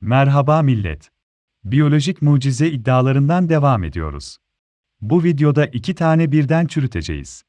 Merhaba millet. Biyolojik mucize iddialarından devam ediyoruz. Bu videoda iki tane birden çürüteceğiz.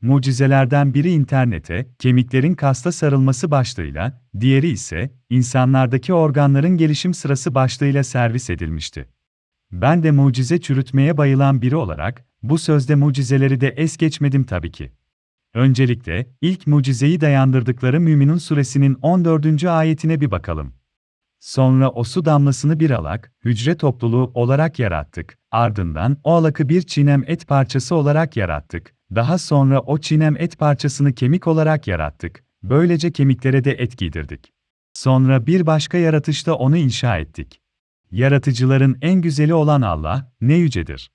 Mucizelerden biri internete, kemiklerin kasta sarılması başlığıyla, diğeri ise, insanlardaki organların gelişim sırası başlığıyla servis edilmişti. Ben de mucize çürütmeye bayılan biri olarak, bu sözde mucizeleri de es geçmedim tabii ki. Öncelikle, ilk mucizeyi dayandırdıkları Müminun suresinin 14. ayetine bir bakalım. Sonra o su damlasını bir alak, hücre topluluğu olarak yarattık. Ardından o alakı bir çiğnem et parçası olarak yarattık. Daha sonra o çiğnem et parçasını kemik olarak yarattık. Böylece kemiklere de et giydirdik. Sonra bir başka yaratışta onu inşa ettik. Yaratıcıların en güzeli olan Allah, ne yücedir.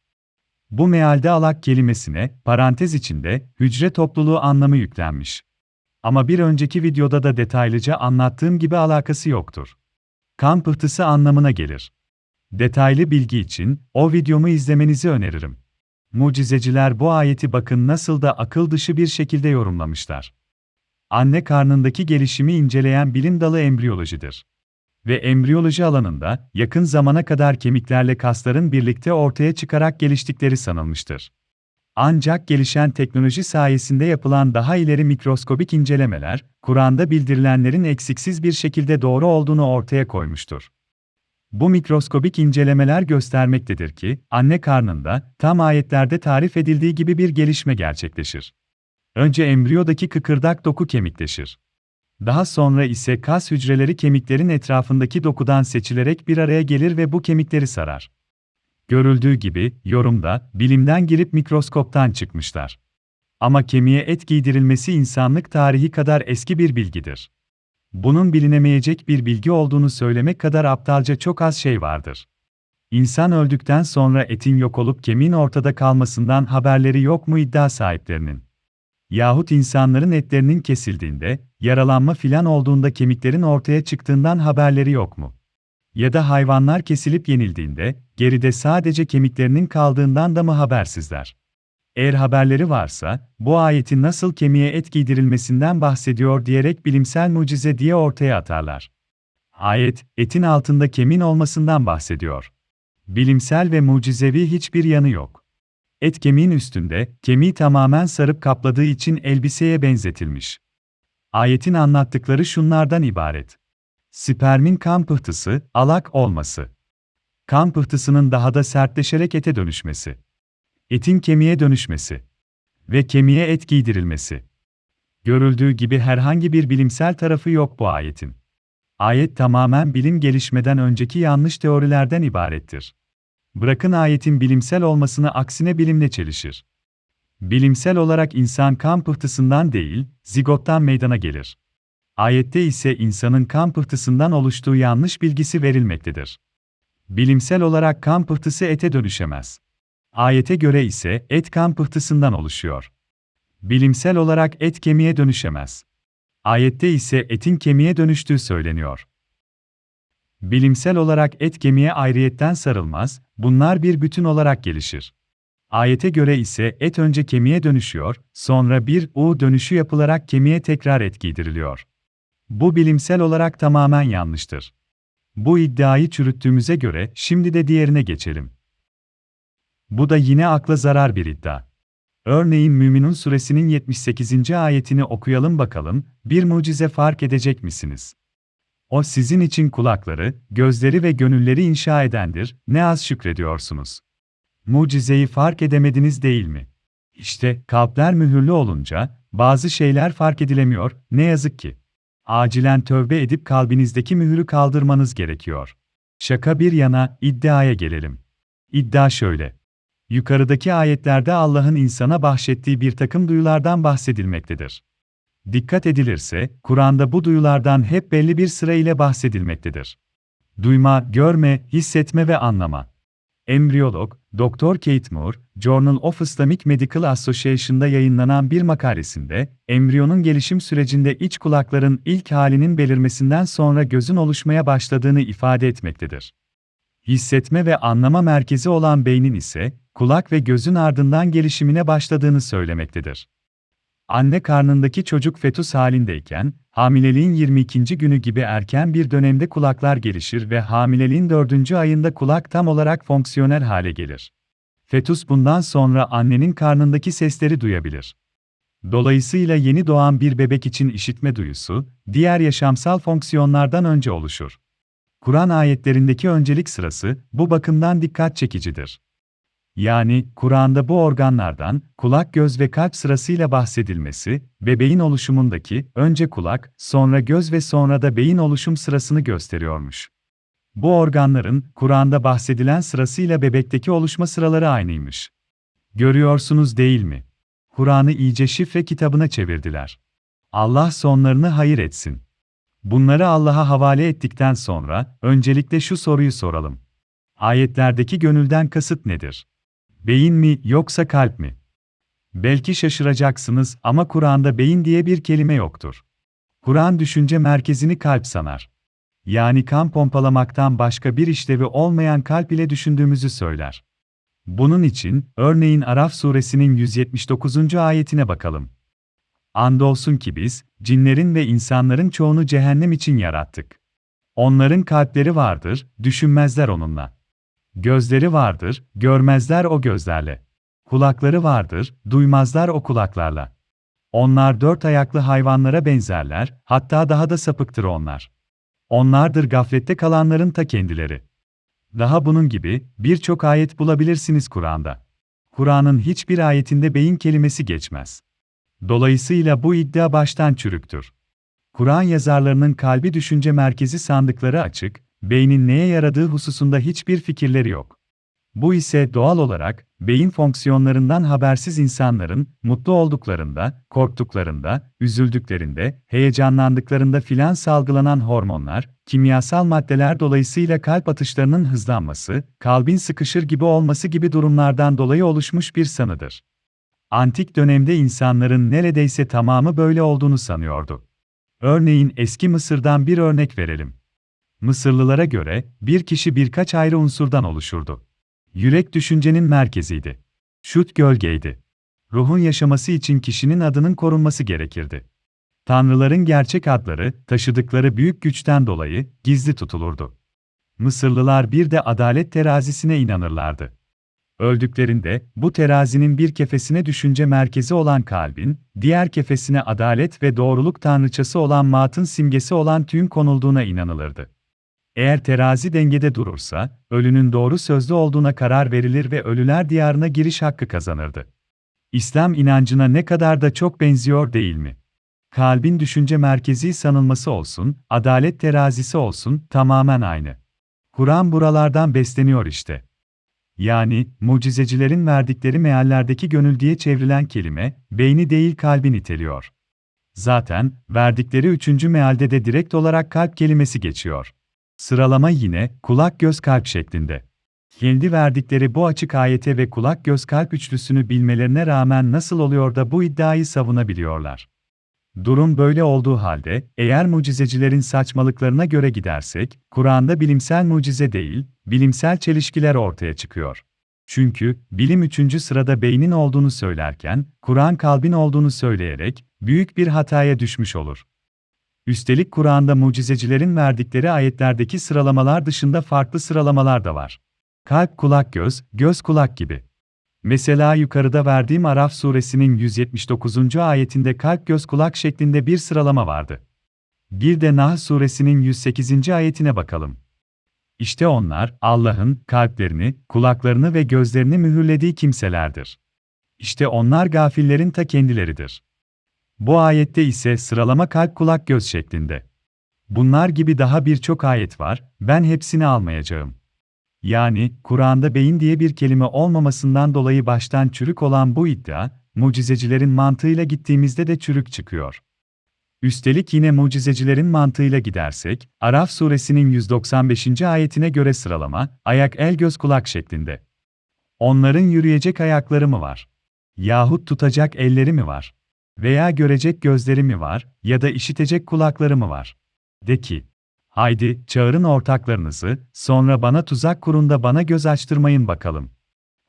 Bu mealde alak kelimesine, parantez içinde, hücre topluluğu anlamı yüklenmiş. Ama bir önceki videoda da detaylıca anlattığım gibi alakası yoktur. Kan pıhtısı anlamına gelir. Detaylı bilgi için o videomu izlemenizi öneririm. Mucizeciler bu ayeti bakın nasıl da akıl dışı bir şekilde yorumlamışlar. Anne karnındaki gelişimi inceleyen bilim dalı embriyolojidir. Ve embriyoloji alanında yakın zamana kadar kemiklerle kasların birlikte ortaya çıkarak geliştikleri sanılmıştır. Ancak gelişen teknoloji sayesinde yapılan daha ileri mikroskobik incelemeler, Kur'an'da bildirilenlerin eksiksiz bir şekilde doğru olduğunu ortaya koymuştur. Bu mikroskobik incelemeler göstermektedir ki, anne karnında, tam ayetlerde tarif edildiği gibi bir gelişme gerçekleşir. Önce embriyodaki kıkırdak doku kemikleşir. Daha sonra ise kas hücreleri kemiklerin etrafındaki dokudan seçilerek bir araya gelir ve bu kemikleri sarar. Görüldüğü gibi, yorumda, bilimden girip mikroskoptan çıkmışlar. Ama kemiğe et giydirilmesi insanlık tarihi kadar eski bir bilgidir. Bunun bilinemeyecek bir bilgi olduğunu söylemek kadar aptalca çok az şey vardır. İnsan öldükten sonra etin yok olup kemiğin ortada kalmasından haberleri yok mu iddia sahiplerinin? Yahut insanların etlerinin kesildiğinde, yaralanma filan olduğunda kemiklerin ortaya çıktığından haberleri yok mu? Ya da hayvanlar kesilip yenildiğinde, geride sadece kemiklerinin kaldığından da mı habersizler? Eğer haberleri varsa, bu ayetin nasıl kemiğe et giydirilmesinden bahsediyor diyerek bilimsel mucize diye ortaya atarlar. Ayet, etin altında kemin olmasından bahsediyor. Bilimsel ve mucizevi hiçbir yanı yok. Et kemiğin üstünde, kemiği tamamen sarıp kapladığı için elbiseye benzetilmiş. Ayetin anlattıkları şunlardan ibaret. Spermin kan pıhtısı, alak olması. Kan pıhtısının daha da sertleşerek ete dönüşmesi. Etin kemiğe dönüşmesi. Ve kemiğe et giydirilmesi. Görüldüğü gibi herhangi bir bilimsel tarafı yok bu ayetin. Ayet tamamen bilim gelişmeden önceki yanlış teorilerden ibarettir. Bırakın ayetin bilimsel olmasını aksine bilimle çelişir. Bilimsel olarak insan kan pıhtısından değil, zigottan meydana gelir. Ayette ise insanın kan pıhtısından oluştuğu yanlış bilgisi verilmektedir. Bilimsel olarak kan pıhtısı ete dönüşemez. Ayete göre ise et kan pıhtısından oluşuyor. Bilimsel olarak et kemiğe dönüşemez. Ayette ise etin kemiğe dönüştüğü söyleniyor. Bilimsel olarak et kemiğe ayrıyetten sarılmaz, bunlar bir bütün olarak gelişir. Ayete göre ise et önce kemiğe dönüşüyor, sonra bir U dönüşü yapılarak kemiğe tekrar et giydiriliyor. Bu bilimsel olarak tamamen yanlıştır. Bu iddiayı çürüttüğümüze göre şimdi de diğerine geçelim. Bu da yine akla zarar bir iddia. Örneğin Müminun suresinin 78. ayetini okuyalım bakalım, bir mucize fark edecek misiniz? O sizin için kulakları, gözleri ve gönülleri inşa edendir, ne az şükrediyorsunuz. Mucizeyi fark edemediniz değil mi? İşte, kalpler mühürlü olunca, bazı şeyler fark edilemiyor, ne yazık ki. Acilen tövbe edip kalbinizdeki mühürü kaldırmanız gerekiyor. Şaka bir yana, iddiaya gelelim. İddia şöyle. Yukarıdaki ayetlerde Allah'ın insana bahşettiği bir takım duyulardan bahsedilmektedir. Dikkat edilirse, Kur'an'da bu duyulardan hep belli bir sıra ile bahsedilmektedir. Duyma, görme, hissetme ve anlama. Embriyolog, Dr. Kate Moore, Journal of Islamic Medical Association'da yayınlanan bir makalesinde, embriyonun gelişim sürecinde iç kulakların ilk halinin belirmesinden sonra gözün oluşmaya başladığını ifade etmektedir. Hissetme ve anlama merkezi olan beynin ise, kulak ve gözün ardından gelişimine başladığını söylemektedir. Anne karnındaki çocuk fetüs halindeyken, hamileliğin 22. günü gibi erken bir dönemde kulaklar gelişir ve hamileliğin 4. ayında kulak tam olarak fonksiyonel hale gelir. Fetüs bundan sonra annenin karnındaki sesleri duyabilir. Dolayısıyla yeni doğan bir bebek için işitme duyusu, diğer yaşamsal fonksiyonlardan önce oluşur. Kur'an ayetlerindeki öncelik sırası bu bakımdan dikkat çekicidir. Yani Kur'an'da bu organlardan kulak, göz ve kalp sırasıyla bahsedilmesi, bebeğin oluşumundaki önce kulak, sonra göz ve sonra da beyin oluşum sırasını gösteriyormuş. Bu organların Kur'an'da bahsedilen sırasıyla bebekteki oluşma sıraları aynıymış. Görüyorsunuz değil mi? Kur'an'ı iyice şifre kitabına çevirdiler. Allah sonlarını hayır etsin. Bunları Allah'a havale ettikten sonra öncelikle şu soruyu soralım. Ayetlerdeki gönülden kasıt nedir? Beyin mi yoksa kalp mi? Belki şaşıracaksınız ama Kur'an'da beyin diye bir kelime yoktur. Kur'an düşünce merkezini kalp sanar. Yani kan pompalamaktan başka bir işlevi olmayan kalp ile düşündüğümüzü söyler. Bunun için, örneğin Araf suresinin 179. ayetine bakalım. Andolsun ki biz, cinlerin ve insanların çoğunu cehennem için yarattık. Onların kalpleri vardır, düşünmezler onunla. Gözleri vardır, görmezler o gözlerle. Kulakları vardır, duymazlar o kulaklarla. Onlar dört ayaklı hayvanlara benzerler, hatta daha da sapıktır onlar. Onlardır gaflette kalanların ta kendileri. Daha bunun gibi birçok ayet bulabilirsiniz Kur'an'da. Kur'an'ın hiçbir ayetinde beyin kelimesi geçmez. Dolayısıyla bu iddia baştan çürüktür. Kur'an yazarlarının kalbi düşünce merkezi sandıkları açık, beynin neye yaradığı hususunda hiçbir fikirleri yok. Bu ise doğal olarak beyin fonksiyonlarından habersiz insanların mutlu olduklarında, korktuklarında, üzüldüklerinde, heyecanlandıklarında filan salgılanan hormonlar, kimyasal maddeler dolayısıyla kalp atışlarının hızlanması, kalbin sıkışır gibi olması gibi durumlardan dolayı oluşmuş bir sanıdır. Antik dönemde insanların neredeyse tamamı böyle olduğunu sanıyordu. Örneğin eski Mısır'dan bir örnek verelim. Mısırlılara göre bir kişi birkaç ayrı unsurdan oluşurdu. Yürek düşüncenin merkeziydi. Şut gölgeydi. Ruhun yaşaması için kişinin adının korunması gerekirdi. Tanrıların gerçek adları, taşıdıkları büyük güçten dolayı gizli tutulurdu. Mısırlılar bir de adalet terazisine inanırlardı. Öldüklerinde bu terazinin bir kefesine düşünce merkezi olan kalbin, diğer kefesine adalet ve doğruluk tanrıçası olan Maat'ın simgesi olan tüyün konulduğuna inanılırdı. Eğer terazi dengede durursa, ölünün doğru sözlü olduğuna karar verilir ve ölüler diyarına giriş hakkı kazanırdı. İslam inancına ne kadar da çok benziyor değil mi? Kalbin düşünce merkezi sanılması olsun, adalet terazisi olsun, tamamen aynı. Kur'an buralardan besleniyor işte. Yani, mucizecilerin verdikleri meallerdeki gönül diye çevrilen kelime, beyni değil kalbi niteliyor. Zaten, verdikleri üçüncü mealde de direkt olarak kalp kelimesi geçiyor. Sıralama yine, kulak göz kalp şeklinde. Kendi verdikleri bu açık ayete ve kulak göz kalp üçlüsünü bilmelerine rağmen nasıl oluyor da bu iddiayı savunabiliyorlar? Durum böyle olduğu halde, eğer mucizecilerin saçmalıklarına göre gidersek, Kur'an'da bilimsel mucize değil, bilimsel çelişkiler ortaya çıkıyor. Çünkü, bilim üçüncü sırada beynin olduğunu söylerken, Kur'an kalbin olduğunu söyleyerek, büyük bir hataya düşmüş olur. Üstelik Kur'an'da mucizecilerin verdikleri ayetlerdeki sıralamalar dışında farklı sıralamalar da var. Kalp kulak göz, göz kulak gibi. Mesela yukarıda verdiğim Araf suresinin 179. ayetinde kalp göz kulak şeklinde bir sıralama vardı. Bir de Nahl suresinin 108. ayetine bakalım. İşte onlar, Allah'ın kalplerini, kulaklarını ve gözlerini mühürlediği kimselerdir. İşte onlar gafillerin ta kendileridir. Bu ayette ise sıralama kalp kulak göz şeklinde. Bunlar gibi daha birçok ayet var, ben hepsini almayacağım. Yani, Kur'an'da beyin diye bir kelime olmamasından dolayı baştan çürük olan bu iddia, mucizecilerin mantığıyla gittiğimizde de çürük çıkıyor. Üstelik yine mucizecilerin mantığıyla gidersek, Araf suresinin 195. ayetine göre sıralama, ayak el göz kulak şeklinde. Onların yürüyecek ayakları mı var? Yahut tutacak elleri mi var? Veya görecek gözleri mi var, ya da işitecek kulakları mı var? De ki, haydi, çağırın ortaklarınızı, sonra bana tuzak kurun da bana göz açtırmayın bakalım.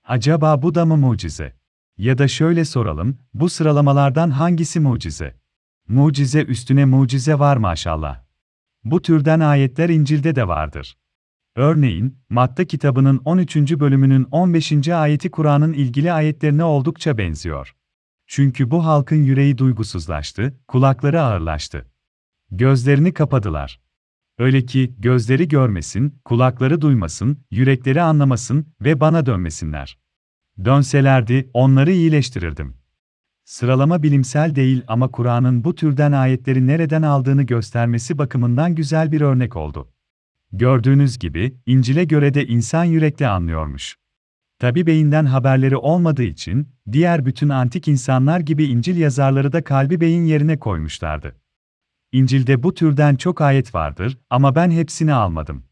Acaba bu da mı mucize? Ya da şöyle soralım, bu sıralamalardan hangisi mucize? Mucize üstüne mucize var maşallah. Bu türden ayetler İncil'de de vardır. Örneğin, Matta kitabının 13. bölümünün 15. ayeti Kur'an'ın ilgili ayetlerine oldukça benziyor. Çünkü bu halkın yüreği duygusuzlaştı, kulakları ağırlaştı. Gözlerini kapadılar. Öyle ki gözleri görmesin, kulakları duymasın, yürekleri anlamasın ve bana dönmesinler. Dönselerdi onları iyileştirirdim. Sıralama bilimsel değil ama Kur'an'ın bu türden ayetleri nereden aldığını göstermesi bakımından güzel bir örnek oldu. Gördüğünüz gibi, İncil'e göre de insan yürekle anlıyormuş. Tabi beyinden haberleri olmadığı için, diğer bütün antik insanlar gibi İncil yazarları da kalbi beyin yerine koymuşlardı. İncil'de bu türden çok ayet vardır ama ben hepsini almadım.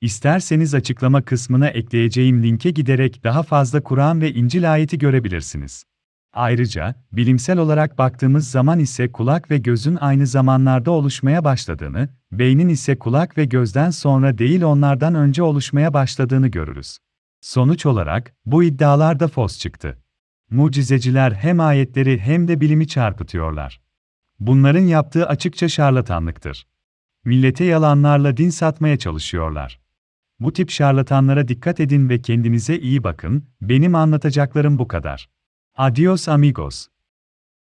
İsterseniz açıklama kısmına ekleyeceğim linke giderek daha fazla Kur'an ve İncil ayeti görebilirsiniz. Ayrıca, bilimsel olarak baktığımız zaman ise kulak ve gözün aynı zamanlarda oluşmaya başladığını, beynin ise kulak ve gözden sonra değil onlardan önce oluşmaya başladığını görürüz. Sonuç olarak, bu iddialar da fos çıktı. Mucizeciler hem ayetleri hem de bilimi çarpıtıyorlar. Bunların yaptığı açıkça şarlatanlıktır. Millete yalanlarla din satmaya çalışıyorlar. Bu tip şarlatanlara dikkat edin ve kendinize iyi bakın, benim anlatacaklarım bu kadar. Adios amigos.